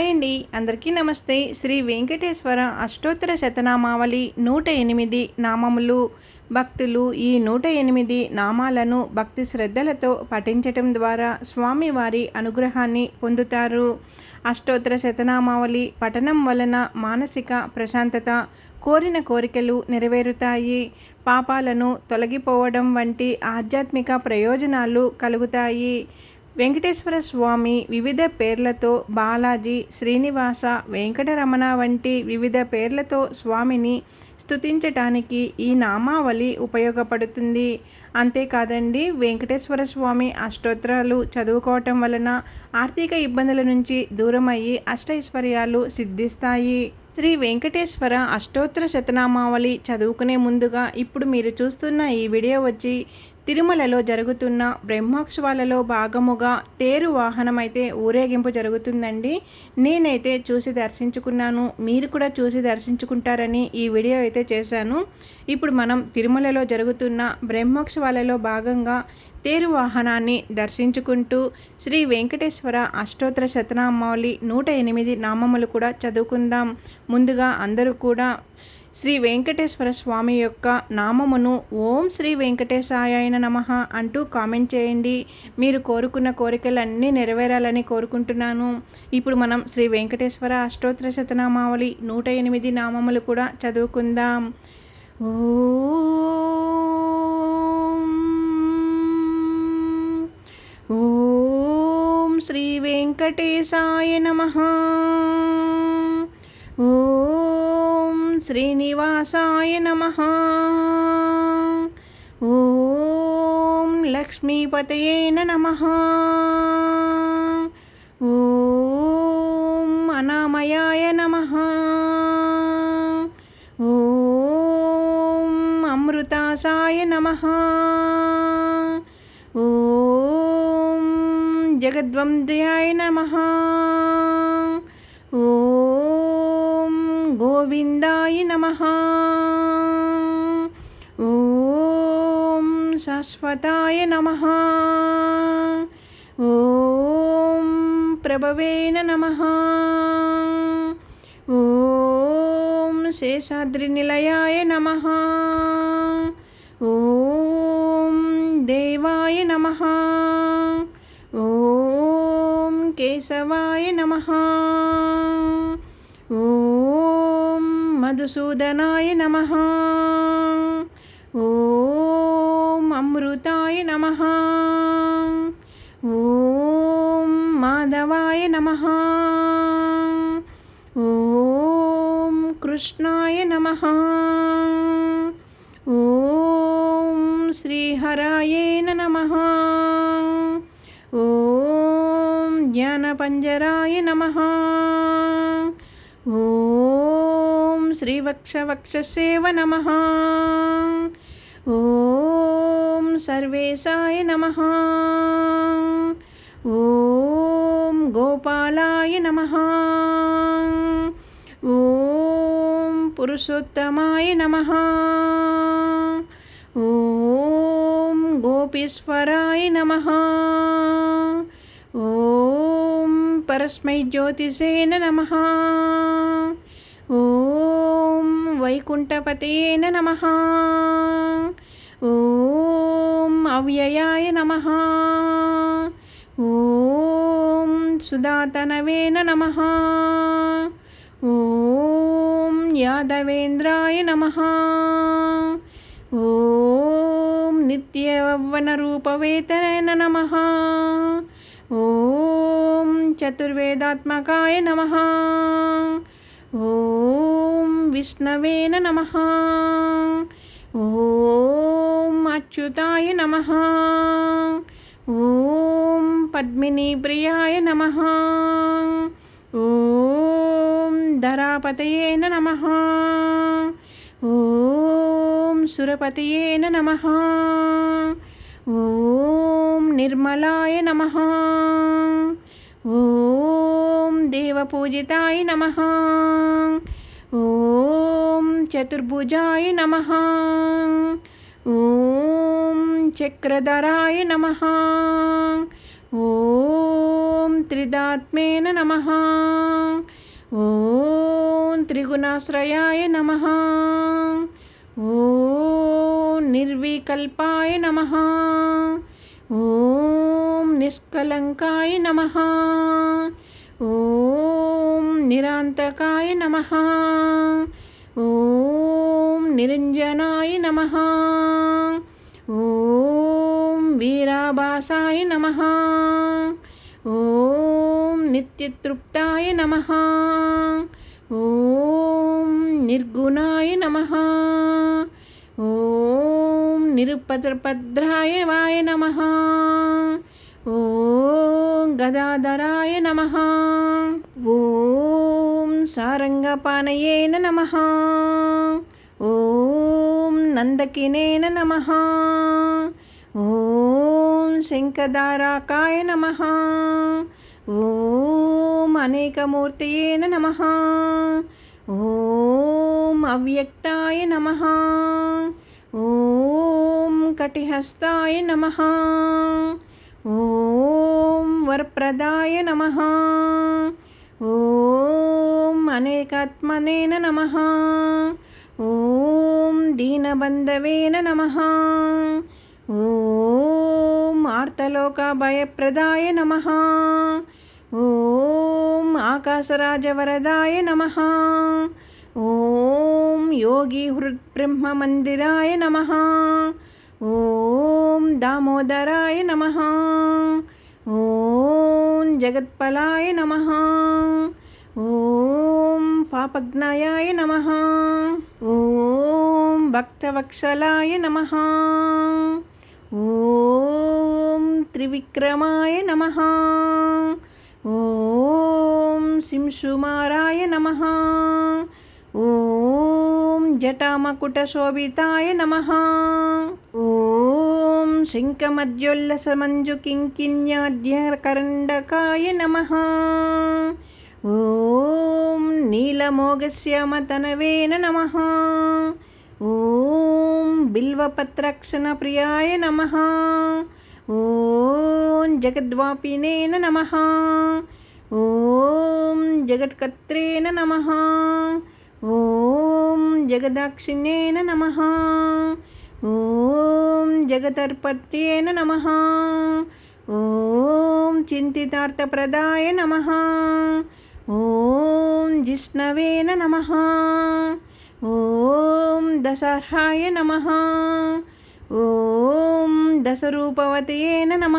Hi అండి. అందరికీ నమస్తే. శ్రీ వెంకటేశ్వర అష్టోత్తర శతనామావళి నూట ఎనిమిది నామములు. భక్తులు ఈ నూట ఎనిమిది నామాలను భక్తి శ్రద్ధలతో పఠించటం ద్వారా స్వామివారి అనుగ్రహాన్ని పొందుతారు. అష్టోత్తర శతనామావళి పఠనం వలన మానసిక ప్రశాంతత కోరిన కోరికలు నెరవేరుతాయి. పాపాలను తొలగిపోవడం వంటి ఆధ్యాత్మిక ప్రయోజనాలు కలుగుతాయి. వెంకటేశ్వర స్వామి వివిధ పేర్లతో బాలాజీ శ్రీనివాస వెంకటరమణ వంటి వివిధ పేర్లతో స్వామిని స్థుతించటానికి ఈ నామావళి ఉపయోగపడుతుంది. అంతేకాదండి వెంకటేశ్వర స్వామి అష్టోత్తరాలు చదువుకోవటం వలన ఆర్థిక ఇబ్బందుల నుంచి దూరమయ్యి అష్టైశ్వర్యాలు సిద్ధిస్తాయి. శ్రీ వెంకటేశ్వర అష్టోత్తర శతనామావళి చదువుకునే ముందుగా ఇప్పుడు మీరు చూస్తున్న ఈ వీడియో వచ్చి తిరుమలలో జరుగుతున్న బ్రహ్మోత్సవాలలో భాగముగా తేరు వాహనమైతే ఊరేగింపు జరుగుతుందండి. నేనైతే చూసి దర్శించుకున్నాను. మీరు కూడా చూసి దర్శించుకుంటారని ఈ వీడియో అయితే చేశాను. ఇప్పుడు మనం తిరుమలలో జరుగుతున్న బ్రహ్మోత్సవాలలో భాగంగా తేరు వాహనాన్ని దర్శించుకుంటూ శ్రీ వెంకటేశ్వర అష్టోత్తర శతనామావళి నూట ఎనిమిది నామములు కూడా చదువుకుందాం. ముందుగా అందరూ కూడా శ్రీ వెంకటేశ్వర స్వామి యొక్క నామమును ఓం శ్రీ వెంకటేశాయన నమ అంటూ కామెంట్ చేయండి. మీరు కోరుకున్న కోరికలన్నీ నెరవేరాలని కోరుకుంటున్నాను. ఇప్పుడు మనం శ్రీ వెంకటేశ్వర అష్టోత్తర శతనామావళి నూట ఎనిమిది నామములు కూడా చదువుకుందాం. ఓ ఓం శ్రీ వెంకటేశాయ నమః. శ్రీనివాసాయ నమ. ఓం లక్ష్మీపతయే నమ. ఓం అనామయాయ నమ. ఓం అమృతాసాయ నమ. ఓం జగద్వంద్యాయ నమ. ఓం గోవిందాయ నమ. ఓం శాశ్వతాయ నమ. ఓం ప్రభవేన నమ. ఓం శేషాద్రినిలయాయ నమ. ఓం దేవాయ నమ. ఓం కేశవాయ నమ. ఓం మధుసూదనాయ నమ. ఓం అమృతాయ నమ. ఓం మాధవాయ నమ. ఓం కృష్ణాయ నమ. ఓం శ్రీహరాయేన నమ. ఓం జ్ఞానపంజరాయ నమ. ఓం శ్రీవక్షవక్షసేవ నమ ఓం సర్వేశాయ నమ. ఓం గోపాలాయ నమ. ఓం పురుషోత్తమాయ నమ. ఓం గోపీశ్వరాయ నమ. ఓం పరస్మై జ్యోతిషేన నమ. ఓం వైకుంఠపతే నమ. ఓం అవ్యయాయ నమ. ఓం సుధాతనవేన నమ. ఓం యాదవేంద్రాయ నమ. ఓం నిత్యవనరూపవేతన నమ. ఓం చతుర్వేదాత్మకాయ నమ. ఓం విష్ణవేన నమ. ఓం అచ్యుతాయ నమ. ఓం పద్మినీప్రియాయ నమ. ఓం ధరాపతయే నమ. ఓం సురపతయే నమ. ఓం నిర్మలాయ నమ. ఓం దేవపూజితాయ నమ. ఓం చతుర్భుజాయ నమ. ఓం చక్రధరాయ నమ. ఓం త్రిదాత్మేన నమ. ఓం త్రిగుణాశ్రయాయ నమ. ఓం నిర్వికల్పాయ నమ. ఓం నిష్కలంకాయ నమ. ఓం నిరాంతకాయ నమ. ఓం నిరంజనాయ నమ. ఓం వీరాభాసాయ నమ. ఓం నిత్యతృప్తాయ నమ. ఓం నిర్గుణాయ నమ. ఓం నిరుపద్రపద్రాయ వాయ నమ ఓం గదాధరాయ నమ ఓం సారంగపానయేన నమ ఓం నందకినేన నమ ఓం శంఖదారాకాయ నమ ఓం అనేకమూర్తయేన నమ ఓం అవ్యక్తాయ నమ ఓం కటిహస్తాయ నమ. ఓం వరప్రదాయ నమ. ఓం అనేకాత్మనేన నమ. ఓం దీనబంధవేన నమ. ఓం ఆర్తలోకభయప్రదాయ నమ. ఓం ఆకాశరాజవరదాయ నమ. ఓం యోగి హృద్బ్రహ్మ మందిరాయ నమ. ఓం దామోదరాయ నమ. ఓం జగత్పలాయ నమ. ఓం పాపజ్ఞాయాయ నమ. ఓం భక్తవక్షలాయ నమ. ఓం త్రివిక్రమాయ నమ. ఓం శింశుమారాయ నమ. ఓం జటామకుటశోభితాయ నమ. ఓం శంఖమజ్జోల్లసమంజుకింకిన్యాద్యకరండకాయ నమ. ఓం నీలమోగశ్యామతనవేన నమ. ఓం బిల్వపత్రక్షణప్రియాయ నమ. ఓం జగద్వాపినేన నమ. ఓం జగత్కర్త్రేణ నమ. ఓం జగదాక్షిణ్యేన నమ. ఓం జగతర్పత్యేన నమ. ఓం చింతితార్థప్రదాయ నమ. ఓం జిష్ణవేన నమ. ఓం దశర్హాయ నమ. ఓం దశరూపవతయేన నమ.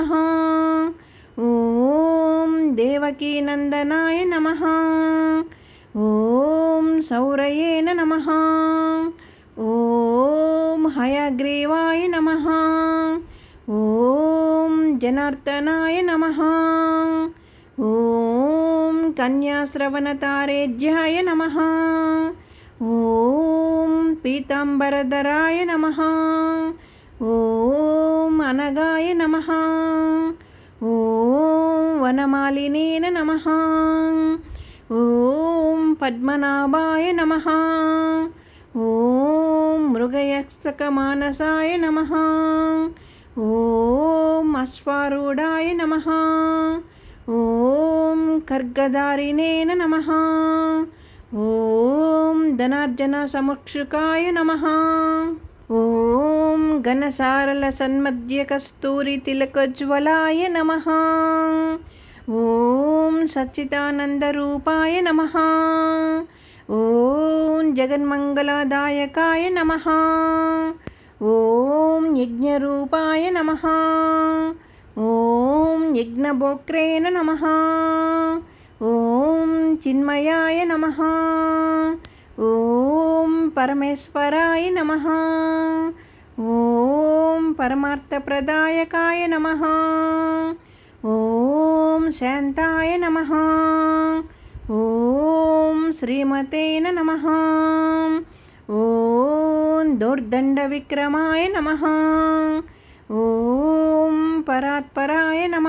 ఓం దేవకీనందనాయ నమ. ఓం సౌరయేన నమ. ఓం హయగ్రీవాయ నమ. ఓం జనార్దనాయ నమ. ఓం కన్యాశ్రవణతారేజ్యాయ నమ. ఓం పీతాంబరధరాయ నమ. ఓం అనగాయ నమ. ఓం వనమాలినేన నమ. ఓం పద్మనాభాయ నమ. ఓం మృగయక్షకమానసాయ నమ. ఓం అశ్వారూఢాయ నమ. ఓం ఖర్గదారిణేన నమ. ఓం ధనార్జన సముక్షుకాయ నమ. ఓం ఘనసారల సన్మధ్య కస్తూరి తిలకజ్వలాయ నమ. ఓం సచ్చిదానందరూపాయ నమ. ఓం జగన్మంగళదాయకాయ నమ. ఓం యజ్ఞరూపాయ నమ. ఓం యజ్ఞభోక్రేణ నమ. ఓం చిన్మయాయ నమ. ఓం పరమేశ్వరాయ నమ. ఓం పరమార్థప్రదాయకాయ నమ. ఓం శాంతాయ నమ. ఓం శ్రీమతేన నమ. ఓం దౌర్దండవిక్రమాయ నమ. ఓం పరాత్పరాయ నమ.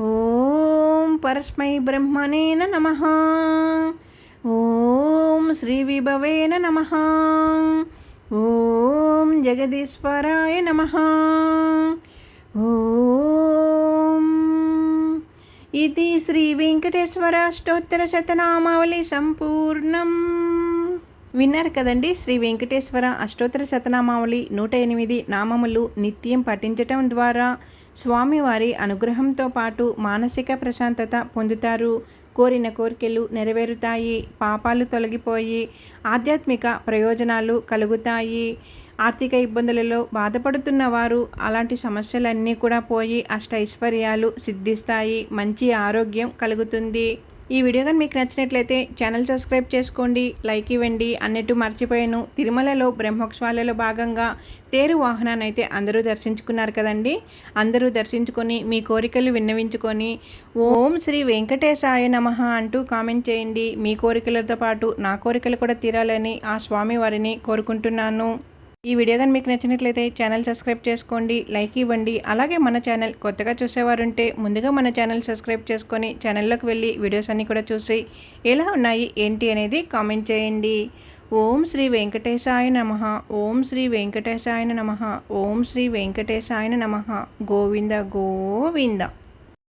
ఓం పరస్మై బ్రహ్మణేన నమ. ఓం శ్రీ విభవేన నమ. ఓం జగదీశ్వరాయ నమ. ఓం. ఇది శ్రీ వెంకటేశ్వర అష్టోత్తర శతనామావళి సంపూర్ణం. విన్నారు కదండి శ్రీ వెంకటేశ్వర అష్టోత్తర శతనామావళి నూట ఎనిమిది నామములు నిత్యం పఠించటం ద్వారా స్వామివారి అనుగ్రహంతో పాటు మానసిక ప్రశాంతత పొందుతారు. కోరిన కోరికలు నెరవేరుతాయి. పాపాలు తొలగిపోయి ఆధ్యాత్మిక ప్రయోజనాలు కలుగుతాయి. ఆర్థిక ఇబ్బందులలో బాధపడుతున్న వారు అలాంటి సమస్యలన్నీ కూడా పోయి అష్టైశ్వర్యాలు సిద్ధిస్తాయి. మంచి ఆరోగ్యం కలుగుతుంది. ఈ వీడియో కానీ మీకు నచ్చినట్లయితే ఛానల్ సబ్స్క్రైబ్ చేసుకోండి. లైక్ ఇవ్వండి. అన్నట్టు మర్చిపోయాను. తిరుమలలో బ్రహ్మోత్సవాలలో భాగంగా తేరు వాహనాన్ని అయితే అందరూ దర్శించుకున్నారు కదండి. అందరూ దర్శించుకొని మీ కోరికలు విన్నవించుకొని ఓం శ్రీ వెంకటేశాయ నమ అంటూ కామెంట్ చేయండి. మీ కోరికలతో పాటు నా కోరికలు కూడా తీరాలని ఆ స్వామి వారిని కోరుకుంటున్నాను. ఈ వీడియో కానీ మీకు నచ్చినట్లయితే ఛానల్ సబ్స్క్రైబ్ చేసుకోండి లైక్ ఇవ్వండి. అలాగే మన ఛానల్ కొత్తగా చూసేవారుంటే ముందుగా మన ఛానల్ సబ్స్క్రైబ్ చేసుకొని ఛానల్లోకి వెళ్ళి వీడియోస్ అన్నీ కూడా చూసి ఎలా ఉన్నాయి ఏంటి అనేది కామెంట్ చేయండి. ఓం శ్రీ వెంకటేశాయ నమ. ఓం శ్రీ వెంకటేశాయ నమ. ఓం శ్రీ వెంకటేశాయ నమ. గోవింద గోవింద.